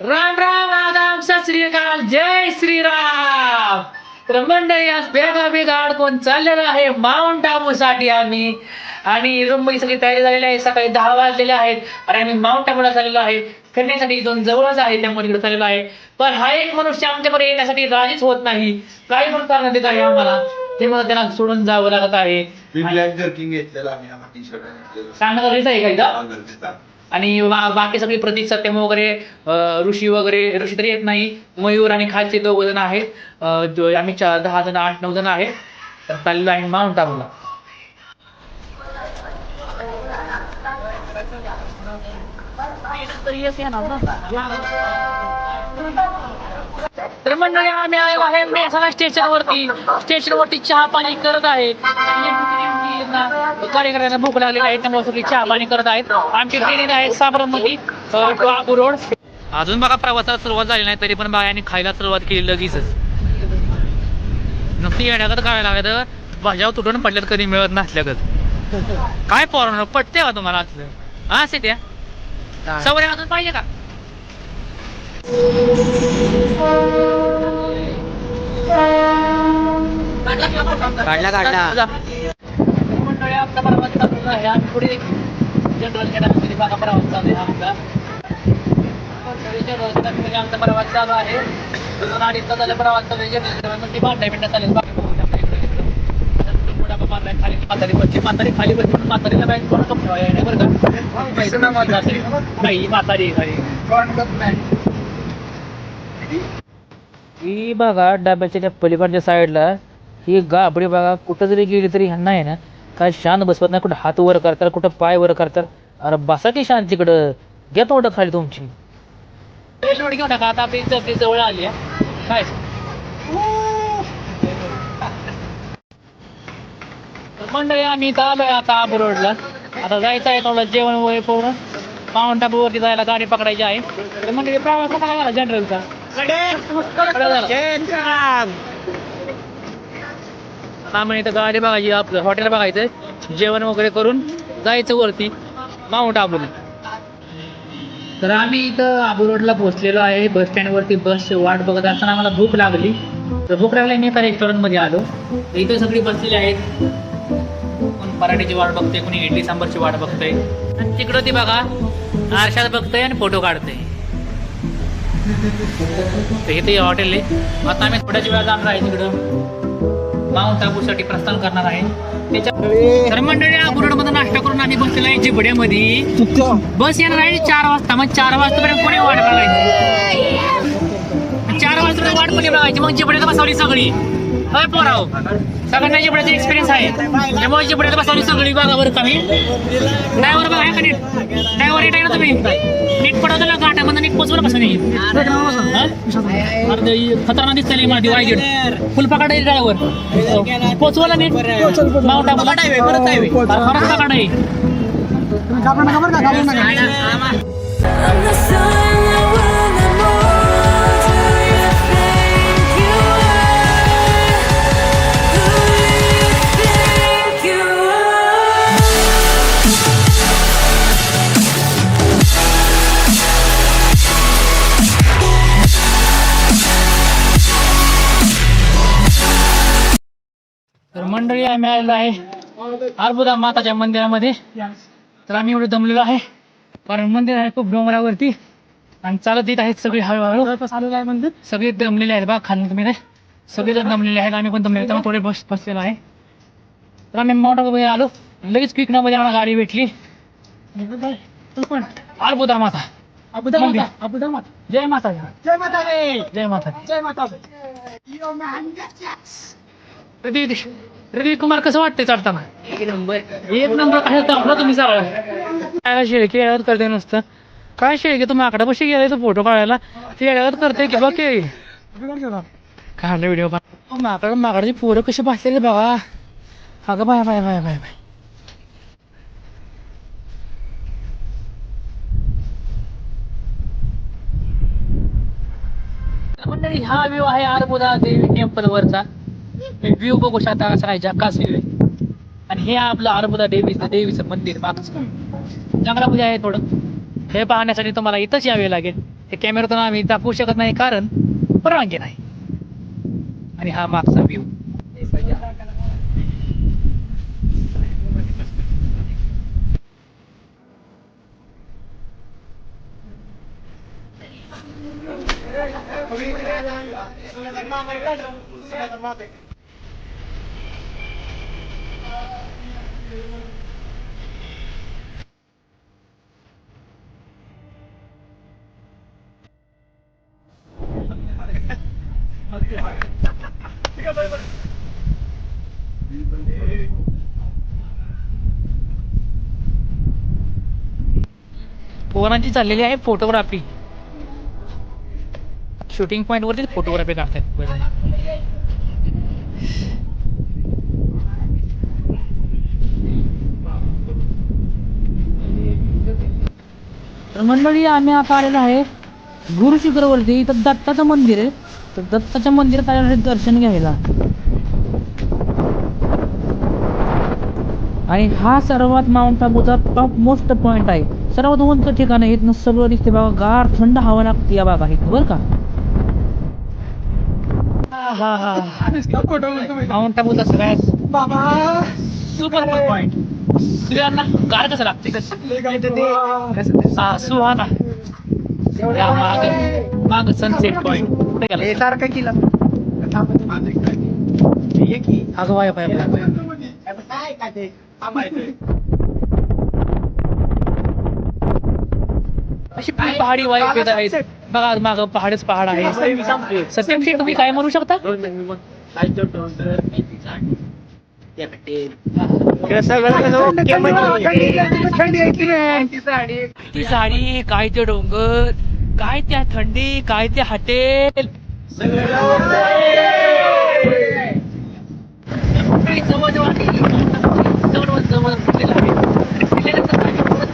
राम राम आदाम सत श्री अकाल जय श्रीराम तर मंडळी आज बेगा बेगा अडकून चाललेलं आहे? माउंट आबू साठी आम्ही. आणि मुंबई सगळी तयारी झालेली आहे. सकाळी दहा वाजलेले आहेत. आणि आम्ही माउंट आबूला चाललेलो आहे. फिरण्यासाठी इथून जवळच आहे. त्यामुळे इकडे चाललेलो आहे. पण हा एक मनुष्य आमच्याकडे येण्यासाठी राजीच होत नाही. काही पण कारण देत आहे आम्हाला. ते मला त्यांना सोडून जावं लागत आहे. मी ब्लॅक जर्किंग घेतलेला आम्ही आम्हा टी शर्ट सांगणं गरजेचं आहे का इथं? आणि बा- बाकी सगळी प्रतीक सत्यम वगैरे ऋषी वगैरे ऋषी तरी येत नाही. मयूर आणि खालचे दोघ जण आहेत. आम्ही चार दहा जण आठ नऊ जण आहेत. तर चाललेलो आहे माउंट आबूला. तर मंडळी आम्ही आलो आहे मेहसाणा स्टेशन वरती स्टेशन वरती चहा पाणी करत आहे कार्यकर्त्यांना भूक लागलेली आहे त्यामुळे सगळी चहा पाणी करत आहेत. आमची ट्रेन आहे साबरमती रोड. अजून बघा प्रवासाला सुरुवात झाली नाही तरी पण बायांनी खायला सुरुवात केली लगेचच. नुसती येण्यागत काय लागत भाज्या तुटून पडल्यात कधी मिळत नसल्यागत. काय पोरांनो पटते का तुम्हाला असलं? हा असे त्या सवय अजून पाहिजे का? काढला काढला. मंडळी आमचा प्रवास चालू आहे. आम्ही पुढे जनरल कॅटागरी बघा प्रवास चालू आहे. आमचा. जनरल कॅटागरी आमचा प्रवास चालू आहे. दोन अडीच तासाचा प्रवास चालू आहे. जनरल कॅटागरी भांडा मिनिटं चालेल. बाकी खाली. म्हातारी बसची म्हातारी खाली बसली. म्हणून म्हातारीला बॅग कोण नाही बरं का? नाही म्हातारी आहे खाली. ही बघा डब्याच्या त्या पलीकडच्या साईडला ही गाबडी बघा कुठं जरी गेली तरी ह्यांना आहे ना काय शांत बसवत नाही कुठं हात वर करतात कुठं पाय वर करतात. अरे बसा की शांत तिकडं. घ्या तोंड खाली तुमची. घेऊ नका आता आपली जपली जवळ आली आहे. काय? तर मंडळी आम्ही इथं आलोय आता आबू रोडला आता जायचं आहे थोडं जेवण वगैरे पूर्ण माउंट आबूवरती जायला गाडी पकडायची आहे. तर मंडळी प्रवास कसा झाला जनरलचा आम्ही इथं गाडी बघायची आपलं हॉटेल बघायचं जेवण वगैरे करून जायचं वरती. माउंट आबूला. तर आम्ही इथं आबू रोडला पोहोचलेलो आहे. बस स्टँड वरती बस वाट बघत असताना आम्हाला भूक लागली. तर भूक लागली मी एका रेस्टॉरंटमध्ये आलो. इथं सगळी बसलेली आहेत. कोण पराठीची वाट बघते कोणी इडली सांबारची वाट बघते आणि तिकडं ती बघा आरशात बघतंय आणि फोटो काढतंय. तर इथे हॉटेल आहे आता आम्ही थोड्याच वेळा जाणार आहे तिकडं. माउंट आबूसाठी प्रस्थान करणार आहे. त्याच्या तर मंडळी आबुरोडमध्ये नाश्ता करून आम्ही बसलेलो आहे चिबड्यामध्ये बस येणार आहे चार वाजता. मग चार वाजतापर्यंत कोणी वाट बघायची? चार वाजता वाट कोणी बघायची? मग चिबड्यात बसवली सगळी. होय पोराव. सगळ्यांना चिबड्याचा एक्सपिरियन्स आहे. त्यामुळे चिबड्यात बसवली सगळी बघा बरं कमी. ड्रायव्हर बघा का नीट? ड्रायव्हर येत आहे ना तुम्ही? नीट पडवतो ना गाठामध्ये नीट पोचवलं कसं नाही अरे खतरनाक दिसतली माझी वायगेट फुल पकडा ड्रायव्हर. पोचवला नीट. खरंच पकडा आहे. I'm the sun that will मंडळी आम्ही आलेलो आहे अर्बुदा माताच्या मंदिरामध्ये. तर आम्ही एवढे दमलेलो आहे. कारण मंदिर आहे खूप डोंगरावरती आणि चालत येत आहेत सगळे हळूहळू. आलेलं आहे मंदिर सगळे दमलेले आहेत बघा खाली तुम्ही सगळे जण दमलेले आहेत आम्ही पण दमलेले. त्यामुळे थोडे बस बसलेलो आहे. तर आम्ही मोठा आलो. लगेच क्विकमध्ये आम्हाला गाडी भेटली. अर्बुदा माता. अबुदा माता. अबुदा माता. जय माता जय माता जय माता जय माता रवी कुमार कसं वाटतंय चढताना एक नंबर. एक नंबर काय दाखला तुम्ही काय शेळके येण्यात करते नुसतं? काय शेळके तुम्ही आकडा पशी गेलाय तो फोटो काढायला. ते येण्यात करते की बघ की काढलं व्हिडिओ माकड माकडाची पोरं कशी बसलेली बघा. अगं bye bye bye bye bye. मंडळी हा व्ह्यू आहे आरबुदा देवी टेम्पल वरचा. व्ह्यू बघू शकता असा आहे जकास व्ह्यू आहे. आणि हे आपलं अर्बुदा देवीचं देवीचं मंदिर मागचं चांगला पूजा आहे थोडं. हे पाहण्यासाठी तुम्हाला इथंच यावे लागेल. हे कॅमेऱ्यातून आम्ही दाखवू शकत नाही कारण परवानगी नाही. आणि हा मागचा व्ह्यू पोरांची चाललेली आहे फोटोग्राफी. शूटिंग पॉइंट वरती फोटोग्राफी काढतायत तर मंडळी आम्ही आता आलेलो आहे गुरु शिखरवरती इथं दत्ताचं मंदिर आहे. तर दत्ताच्या मंदिरात आलेलं आहे दर्शन घ्यायला. आणि हा सर्वात माउंट आबूचा टॉप मोस्ट पॉइंट आहे. सर्वात उंच ठिकाण आहे. इथनं सगळं दिसते बघा. गार थंड हवा लागते या बागा इथं बरं का? माउंट आबूचा सगळ्यात बाबा सुपर पॉइंट गार कसं लागते हा सुहाना माग माग सनसेट पॉइंट कुठे गेला सारखं केलं अगं वाय पाय अशी खूप पहाडी वाईफ येत आहेत बघा माग पहाडच पहाड आहे सत्यम तुम्ही काय म्हणू शकता ती साडी काय ते डोंगर काय त्या थंडी काय ते हॉटेल. जवळ जवळ जवळ जवळ फुटलेलं आहे फुटलेल्यानंतर आम्ही परत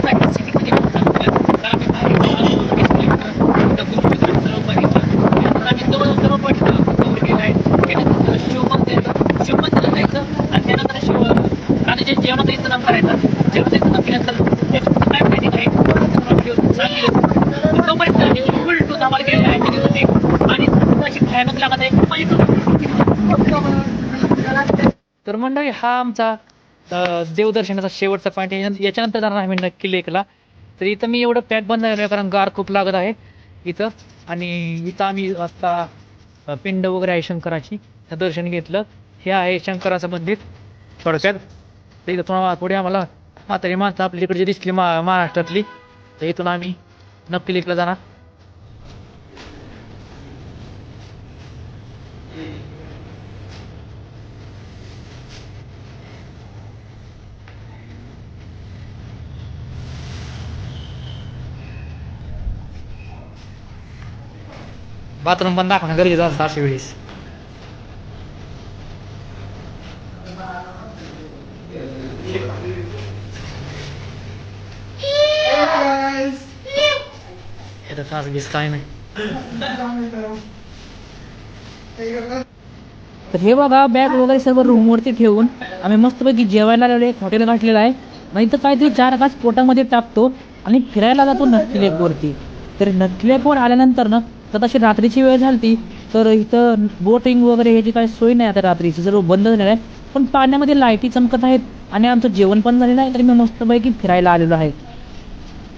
practice city मध्ये पोहोचलो. तर आम्ही बाहेर जाऊन बघितलं. तर खूप ठिकाणी सर्व बघितलं. त्यानंतर आम्ही जवळ सर्व point cover केलाय. त्यानंतर शिवमंदिर शिवमंदिरात जायचं आणि त्यानंतर शिव जेवणाचा इंतजाम करायचा जेवणाचा इंतजाम केल्यानंतर त्यानंतर काय माहिती आहे. तोपर्यंत full tour आम्हाला केलेला आहे तिथे होते. आणि अशी भयानक लागत. आहे तर मंडळी हा आमचा देवदर्शनाचा शेवटचा पॉईंट आहे. याच्यानंतर जाणार आम्ही नक्की लेकला. तर इथं मी एवढं पॅक बंद झालेलं आहे कारण गार खूप लागत आहे इथं. आणि इथं आम्ही आता पिंड वगैरे आहे शंकराची. दर्शन घेतलं. हे आहे शंकराचं मंदिर थोडक्यात तर इथं तुम्हाला पुढे आम्हाला. म्हातारी माणसं आपल्या इकडची दिसली मा महाराष्ट्रातली. तर इथून आम्ही नक्की लेकला जाणार. बाथरूम पण दाखवणं गरजेचं असतं अशा वेळेस. हे तर खास बीस तर हे बघा बॅग वगैरे सर्व रूमवरती ठेवून. आम्ही मस्तपैकी जेवायला आलेलो एक हॉटेल गाठलेलं आहे. नाही तर काहीतरी चार घास पोटामध्ये टाकतो आणि फिरायला जातो नक्की लेकवरती तर नक्की लेकवर आल्यानंतर ना तर तशी रात्रीची वेळ झाली तर इथं बोटिंग वगैरे ह्याची काही सोय नाही आता रात्रीची सर्व बंद झालेलं आहे. पण पाण्यामध्ये लाईटी चमकत आहेत आणि आमचं जेवण पण झालेलं आहे तर मी मस्तपैकी फिरायला आलेलो आहे.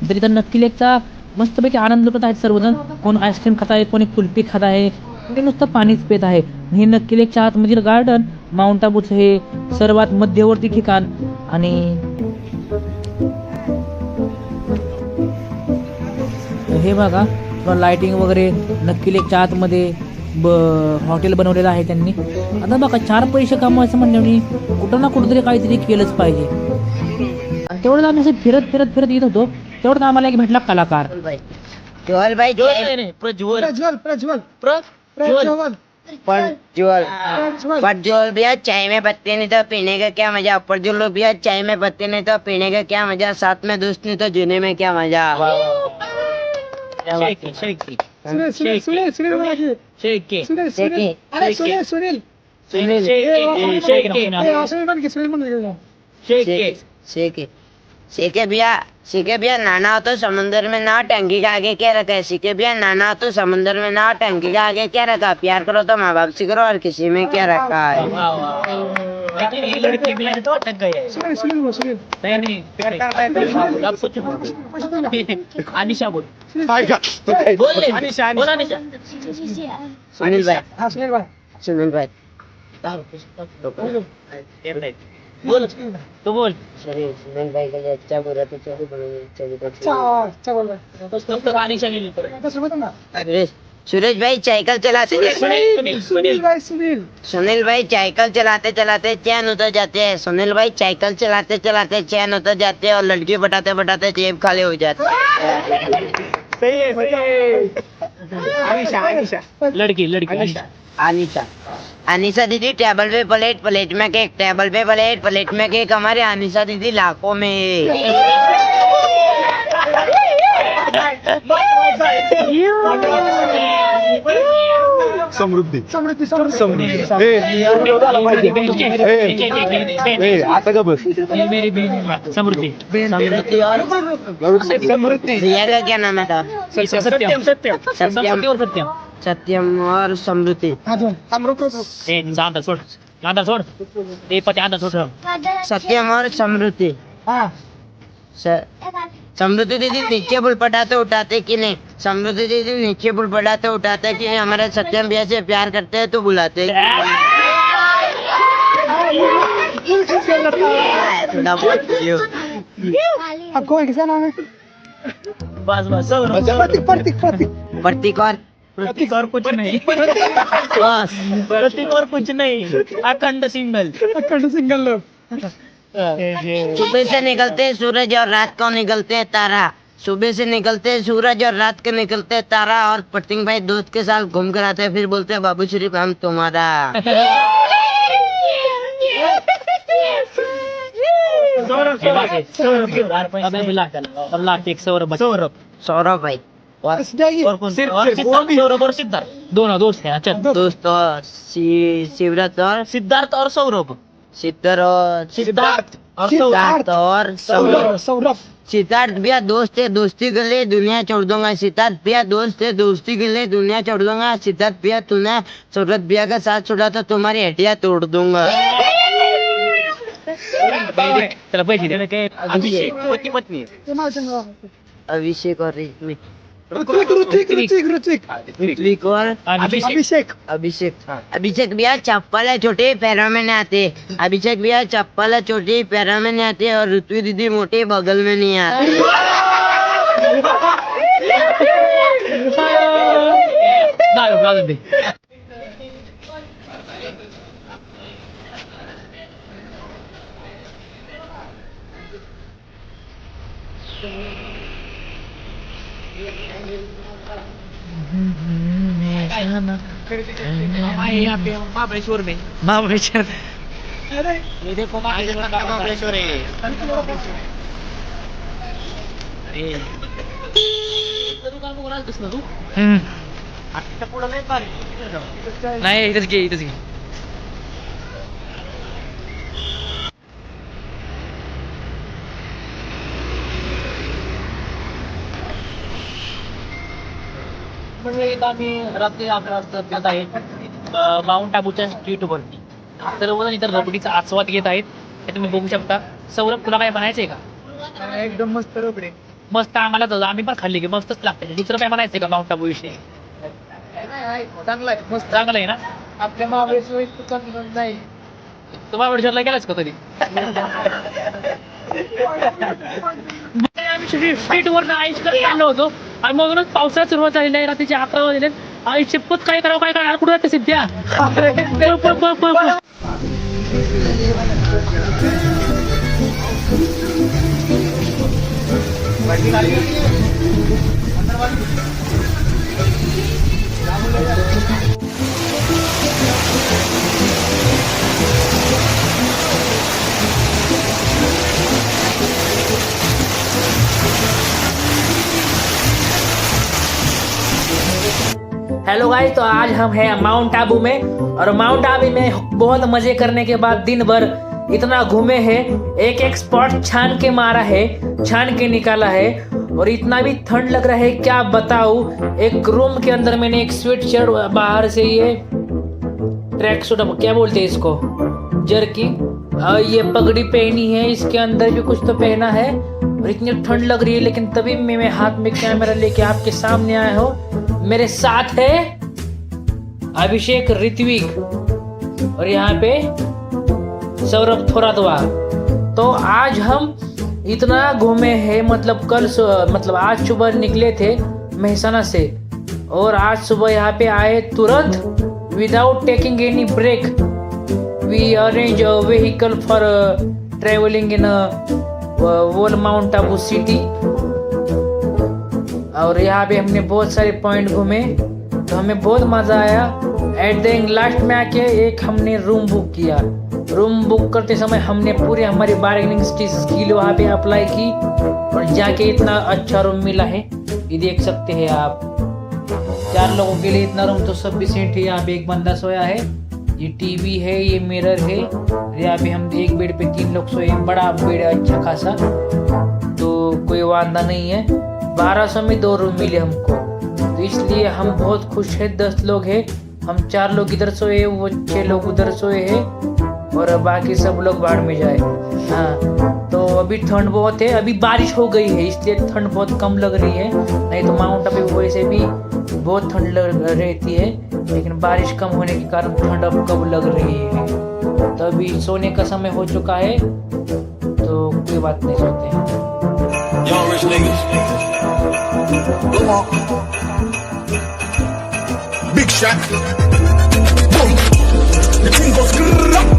तर इथं नक्की लेकचा मस्तपैकी आनंद लुटत आहेत सर्वजण. कोण आईस्क्रीम खात आहे कोणी कुल्फी खात आहे. कोणी नुसतं पाणीच पित आहे. हे नक्की लेकच्या आतमधील गार्डन माउंट आबूचं हे सर्वात मध्यवर्ती ठिकाण. आणि हे बघा लाइटिंग वगैरे नक्की लेकच्या आतमध्ये ब हॉटेल बनवलेलं आहे त्यांनी. आता बघा चार पैसे कमवायचं म्हणल्याने कुठं ना कुठंतरी काहीतरी केलंच पाहिजे. तेवढं आम्ही असं फिरत फिरत फिरत येत होतो. तेवढं आम्हाला एक भेटला कलाकार ज्वल भाई प्रज्वल प्रज्वल प्रज्वल प्रज्वल प्रज्वल प्रज्वल भैया चाय में पत्ते नहीं तो पीने का क्या मज़ा प्रज्वल भैया चाय में पत्ते नहीं तो पीने का क्या मज़ा साथ में दोस्त नहीं तो जीने में क्या मज़ा सुनील सुनील सीखे भैया सीखे भैया नाना हो तो समुंदर में नाव टंकी का आगे क्या रखा है? सीखे भैया नाना हो तो समुंदर में नाव टंकी का आगे क्या रखा प्यार करो तो माँ बाप से करो और किसी में क्या रखा है? वाह, वाह. लेकिन ये लड़की भी है तो अटक गई है। सुनील सुनील बोल सुनील। नहीं नहीं प्यार करता है। अब कुछ अनिशा बोल। बोल ले अनिशा, बोल अनिशा सुनील भाई। हा सुनील भाई। सुनील भाई। बोल. तू बोल. सुरेश भाई साइकिल चलाते सुनील, भाई सुनील सुनील भाई साइकिल चलाते चलाते चैन उतर जाते. हैं सुनील भाई साइकिल चलाते चलाते चैन उतर जाते हैं और लड़की बटाते बटाते जेब खाली हो जाते हैं। अनिशा अनिशा लड़की लड़की अनिशा अनिशा अनिशा दीदी टेबल पे प्लेट प्लेट में केक टेबल पे प्लेट प्लेट में केक हमारे अनिशा दीदी लाखों में। समृद्धी। समृद्धी समृद्धी। आता का बस मेरी समृद्धि। समृद्धी। क्या नाम है? सत्यम सत्यम सत्यम। सत्यम। सत्यम और समृद्धि। हा सोड ते सत्यम और समृद्धि। समृद्धि दीदी नीचे बुल पटाते उठाते कि नहीं? समृद्धि दीदी नीचे बुल पटाते उठाते कि हमारे सत्यम भैया से प्यार करते हैं तो बुलाते यो। किसका नाम है? बस बस प्रतीक प्रतीक प्रतीक। प्रतीक और प्रतीक और कुछ नहीं। बस। प्रतीक और कुछ नहीं। अखंड सिंगल। अखंड सिंगल लोग। सुबह से निकलते हैं सूरज और रात को निकलते हैं तारा। सुबह से निकलते हैं सूरज और रात को निकलते हैं तारा। और प्रतीक भाई दोस्त के साथ घूम कर आते हैं फिर बोलते हैं बाबू शरीफ हम तुम्हारा। अबे मिला अब लाख एक सौरभ सौरभ। सौरभ भाई। और और सिद्धार्थ सौरभ और सिद्धार्थ. दोनों दोस्त हैं अच्छा दोस्त और शि- शिवरत और सिद्धार्थ और सौरभ. सिद्धर और सिद्धार्थ और सिद्धार्थ और सौरभ सौरभ. सिद्धार्थ भैया दोस्त है दोस्ती के लिए दुनिया छोड़ दूंगा। सिद्धार्थ भैया दोस्त है दोस्ती के लिए दुनिया छोड़ दूंगा। सिद्धार्थ भैया तूने सौरभ भैया का साथ छोड़ा तो तुम्हारी हड्डियां तोड़ दूंगा। त्याला पैसे दे. काय अभिषेक. अभिषेक और ऋत्विक ऋतिक ऋतिक ऋतिक ऋतिक ऋत्विक और अभिषेक. अभिषेक. अभिषेक. अभिषेक. भैया चप्पल है छोटे पैरों में नहीं आते. अभिषेक भैया चप्पल है छोटी पैरों में नहीं आते. और ऋत्विक दीदी मोटे बगल में नहीं आते नाही घालून दे महाबळेश्वर में। महाबळेश्वर ये देखो महाबळेश्वर है नाही इथंच घे इथंच घे म्हणजे इथं आम्ही रात्री अकरा वाजता फिरत आहे. माउंट आबूच्या स्ट्रीट वरती सर्वजण इथं रबडीचा आस्वाद घेत आहेत. हे तुम्ही बघू शकता. सौरभ तुला काय म्हणायचंय का? एकदम मस्त रोकडे मस्त आम्हाला तर आम्ही पण खाल्ली की मस्तच लागते. दुसरं काय म्हणायचंय का माउंट आबू विषयी? चांगला आहे. मस्त. चांगलं आहे ना? आपल्या महाबळेश्वर नाही. तुम्हाला महाबळेश्वरला गेलास का कधी? आम्ही स्ट्रीट वर आईस करत होतो? आणि मगच पावसाळ्यात सुरुवात झालेली आहे रात्रीचे अकरा वाजले आई शिपत काय करावं काय करावं? कुठं जाते सिद्ध्या? पळ, पळ, हेलो गाइस तो आज हम हैं माउंट आबू में। और माउंट आबू में बहुत मज़े करने के बाद दिन भर इतना घूमे हैं। एक एक स्पॉट छान के मारा है छान के निकाला है। और इतना भी ठंड लग रहा है क्या बताऊँ? एक रूम के अंदर मैंने एक स्वेट शर्ट बाहर से ये ट्रैक सूट क्या बोलते हैं इसको? जर्की और ये पगड़ी पहनी है इसके अंदर भी कुछ तो पहना है। और इतनी ठंड लग रही है लेकिन तभी मैं, हाथ में कैमरा लेके आपके सामने आया हूँ। मेरे साथ है अभिषेक ऋत्विक। और यहाँ पे सौरभ थोरादवा तो आज हम इतना घूमे हैं मतलब कल मतलब आज सुबह निकले थे मेहसाना से। और आज सुबह यहाँ पे आए तुरंत without taking any break we arrange vehicle for travelling in whole mount Abu city और यहाँ पे हमने बहुत सारे पॉइंट घूमे तो हमें बहुत मज़ा आया। एट द लास्ट में आके एक हमने रूम बुक किया। रूम बुक करते समय हमने पूरी हमारी बार्गेनिंग स्किल वहाँ पे अप्लाई की और जाके इतना अच्छा रूम मिला है। ये देख सकते हैं आप। चार लोगों के लिए इतना रूम तो सफिशियंट है। यहाँ पे एक बंदा सोया है। ये टीवी है, ये मिरर है। यहाँ पे हम एक बेड पे तीन लोग सोए बड़ा बेड है अच्छा खासा। तो कोई वादा नहीं है। बारह सौ में दो रूम मिले हमको। तो इसलिए हम बहुत खुश हैं, दस लोग हैं। हम चार लोग इधर सोए वो छह लोग उधर सोए हैं और बाकी सब लोग बाढ़ में जाए। हाँ तो अभी ठंड बहुत है, अभी बारिश हो गई है, इसलिए ठंड बहुत कम लग रही है। नहीं तो माउंट आबू वैसे भी बहुत ठंड लग रहती है, लेकिन बारिश कम होने के कारण ठंड अब कब लग रही है। तो अभी सोने का समय हो चुका है तो कोई बात नहीं, सोते हैं। Young rich niggas. Come on. Big shot. Boom. The thing goes.